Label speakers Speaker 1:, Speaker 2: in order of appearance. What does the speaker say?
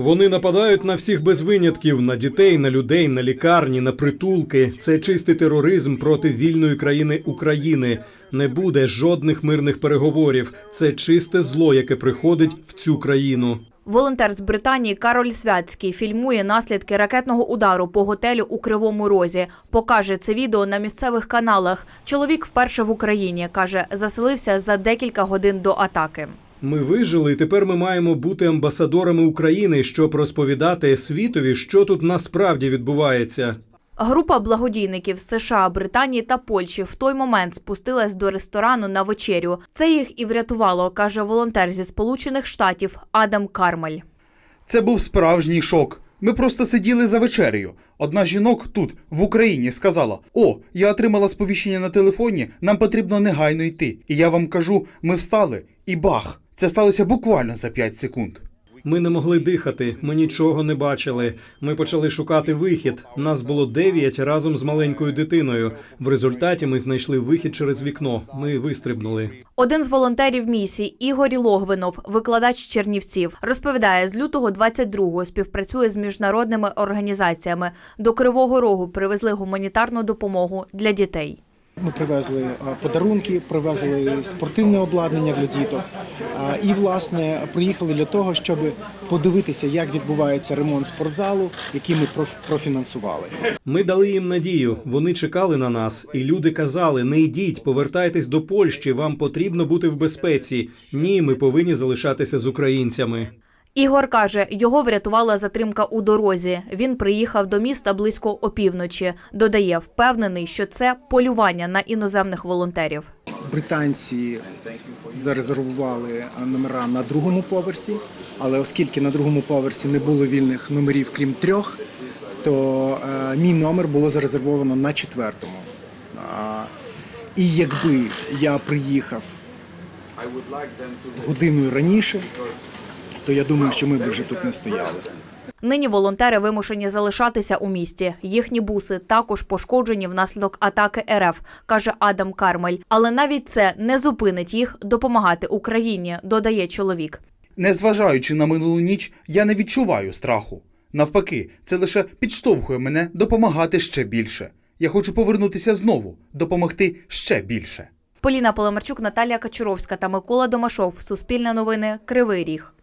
Speaker 1: Вони нападають на всіх без винятків: на дітей, на людей, на лікарні, на притулки. Це чистий тероризм проти вільної країни України. Не буде жодних мирних переговорів. Це чисте зло, яке приходить в цю країну.
Speaker 2: Волонтер з Британії Кароль Святський фільмує наслідки ракетного удару по готелю у Кривому Розі. Покаже це відео на місцевих каналах. Чоловік вперше в Україні каже, заселився за декілька годин до атаки.
Speaker 1: Ми вижили, і тепер ми маємо бути амбасадорами України, щоб розповідати світові, що тут насправді відбувається.
Speaker 2: Група благодійників з США, Британії та Польщі в той момент спустилась до ресторану на вечерю. Це їх і врятувало, каже волонтер зі Сполучених Штатів Адам Кармель.
Speaker 3: Це був справжній шок. Ми просто сиділи за вечерею. Одна жінок тут, в Україні, сказала: О, я отримала сповіщення на телефоні, нам потрібно негайно йти. І я вам кажу, ми встали, і бах! Це сталося буквально за 5 секунд.
Speaker 1: Ми не могли дихати, ми нічого не бачили. Ми почали шукати вихід. Нас було дев'ять разом з маленькою дитиною. В результаті ми знайшли вихід через вікно. Ми вистрибнули.
Speaker 2: Один з волонтерів місії Ігор Логвинов, викладач Чернівців, розповідає, з лютого 22-го співпрацює з міжнародними організаціями. До Кривого Рогу привезли гуманітарну допомогу для дітей.
Speaker 4: Ми привезли е, подарунки, привезли спортивне обладнання для діток. І, власне, приїхали для того, щоб подивитися, як відбувається ремонт спортзалу, який ми проф- профінансували.
Speaker 1: Ми дали їм надію. Вони чекали на нас, і люди казали: не йдіть, повертайтесь до Польщі. Вам потрібно бути в безпеці. Ні, ми повинні залишатися з українцями.
Speaker 2: Ігор каже, його врятувала затримка у дорозі. Він приїхав до міста близько опівночі. Додає, впевнений, що це полювання на іноземних волонтерів.
Speaker 4: Британці зарезервували номера на другому поверсі, але оскільки на другому поверсі не було вільних номерів, крім трьох, то е, мій номер було зарезервовано на четвертому. А, і якби я приїхав годиною раніше, то я думаю, що ми б вже тут не стояли.
Speaker 2: Нині волонтери вимушені залишатися у місті. Їхні буси також пошкоджені внаслідок атаки РФ, каже Адам Кармель. Але навіть це не зупинить їх допомагати Україні, додає чоловік.
Speaker 3: Незважаючи на минулу ніч, я не відчуваю страху. Навпаки, це лише підштовхує мене допомагати ще більше. Я хочу повернутися знову, допомогти ще більше.
Speaker 2: Поліна Поломарчук, Наталія Качуровська та Микола Домашов. Суспільне новини. Кривий Ріг.